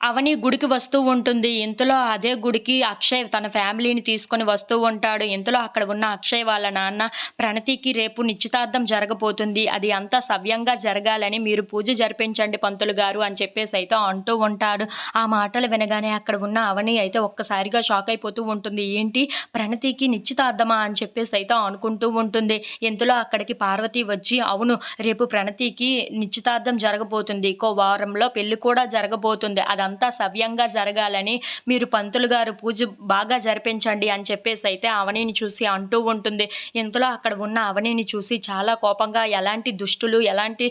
అవని గుడికి వస్తూ ఉంటుంది. ఇంతలో అదే గుడికి అక్షయ్ తన ఫ్యామిలీని తీసుకొని వస్తూ ఉంటాడు. ఇంతలో అక్కడ ఉన్న అక్షయ్ వాళ్ళ నాన్న ప్రణతికి రేపు నిశ్చితార్థం జరగబోతుంది. అది అంతా సవ్యంగా జరగాలని మీరు పూజ జరిపించండి పంతులు గారు అని చెప్పేసి అయితే అంటూ ఉంటాడు. ఆ మాటలు వినగానే అక్కడ ఉన్న అవని అయితే ఒక్కసారిగా షాక్ అయిపోతూ ఉంటుంది. ఏంటి? ప్రణతికి నిశ్చితార్థమా అని చెప్పేసి అయితే అనుకుంటూ ఉంటుంది. ఇంతలో అక్కడికి పార్వతి వచ్చి అవును రేపు ప్రణతికి నిశ్చితార్థం జరగబోతుంది. ఇంకో వారంలో పెళ్ళి కూడా జరగబోతుంది. అదంతా సవ్యంగా జరగాలని మీరు పంతులు గారు పూజ బాగా జరిపించండి అని చెప్పేసి అయితే అవనిని చూసి అంటూ ఉంటుంది. ఇంతలో అక్కడ ఉన్న అవనిని చూసి చాలా కోపంగా ఎలాంటి దుష్టులు ఎలాంటి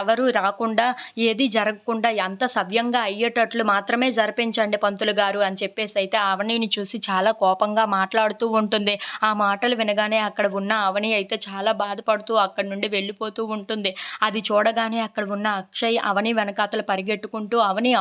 ఎవరు రాకుండా ఏది జరగకుండా ఎంత సవ్యంగా అయ్యేటట్లు మాత్రమే జరిపించండి పంతులు గారు అని చెప్పేసి అయితే అవనిని చూసి చాలా కోపంగా మాట్లాడుతూ ఉంటుంది. ఆ మాటలు వినగానే అక్కడ ఉన్న అవని అయితే చాలా బాధపడుతూ అక్కడి నుండి వెళ్ళిపోతూ ఉంటుంది. అది చూడగానే అక్కడ ఉన్న అక్షయ్ అవని వెనకాతలు పరిగెట్టుకుంటూ అవని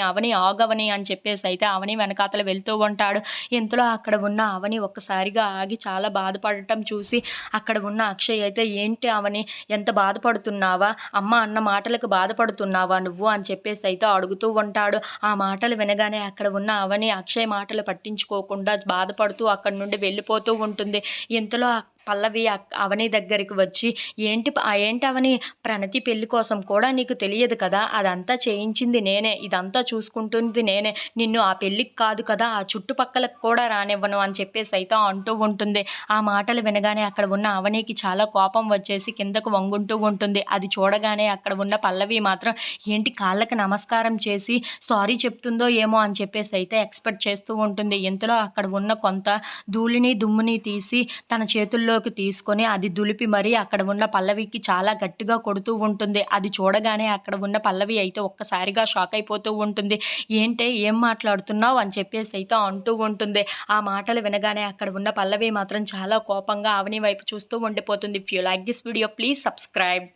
ఆగవని అవని ఆగవని అని చెప్పేసి అయితే అవని వెనకాతలు వెళ్తూ ఉంటాడు. ఇంతలో అక్కడ ఉన్న అవని ఒక్కసారిగా ఆగి చాలా బాధపడటం చూసి అక్కడ ఉన్న అక్షయ్ అయితే ఏంటి అవని? ఎంత బాధపడుతున్నావా? అమ్మ అన్న మాటలకు బాధపడుతున్నావా నువ్వు? అని చెప్పేసి అయితే అడుగుతూ ఉంటాడు. ఆ మాటలు వినగానే అక్కడ ఉన్న అవని అక్షయ్ మాటలు పట్టించుకోకుండా బాధపడుతూ అక్కడ నుండి వెళ్ళిపోతూ ఉంటుంది. ఇంతలో పల్లవి అవని దగ్గరికి వచ్చి ఏంటి ఆ ఏంటి అవని? ప్రణతి పెళ్ళి కోసం కూడా నీకు తెలియదు కదా? అదంతా చేయించింది నేనే. ఇదంతా చూసుకుంటుంది నేనే. నిన్ను ఆ పెళ్ళికి కాదు కదా? ఆ చుట్టుపక్కలకు కూడా రానివ్వను అని చెప్పేసి అయితే అంటూ ఉంటుంది. ఆ మాటలు వినగానే అక్కడ ఉన్న అవనికి చాలా కోపం వచ్చేసి కిందకు వంగుంటూ ఉంటుంది. అది చూడగానే అక్కడ ఉన్న పల్లవి మాత్రం ఏంటి కాళ్ళకి నమస్కారం చేసి సారీ చెప్తుందో ఏమో అని చెప్పేసి అయితే ఎక్స్పెక్ట్ చేస్తూ ఉంటుంది. ఇంతలో అక్కడ ఉన్న కొంత ధూళిని దుమ్ముని తీసి తన చేతుల్లో చేతుల్లోకి తీసుకొని అది దులిపి మరీ అక్కడ ఉన్న పల్లవికి చాలా గట్టిగా కొడుతూ ఉంటుంది. అది చూడగానే అక్కడ ఉన్న పల్లవి అయితే ఒక్కసారిగా షాక్ అయిపోతూ ఉంటుంది. ఏంటే ఏం మాట్లాడుతున్నావు? అని చెప్పేసి అయితే అంటూ ఉంటుంది. ఆ మాటలు వినగానే అక్కడ ఉన్న పల్లవి మాత్రం చాలా కోపంగా అవని వైపు చూస్తూ ఉండిపోతుంది. If you like this video please subscribe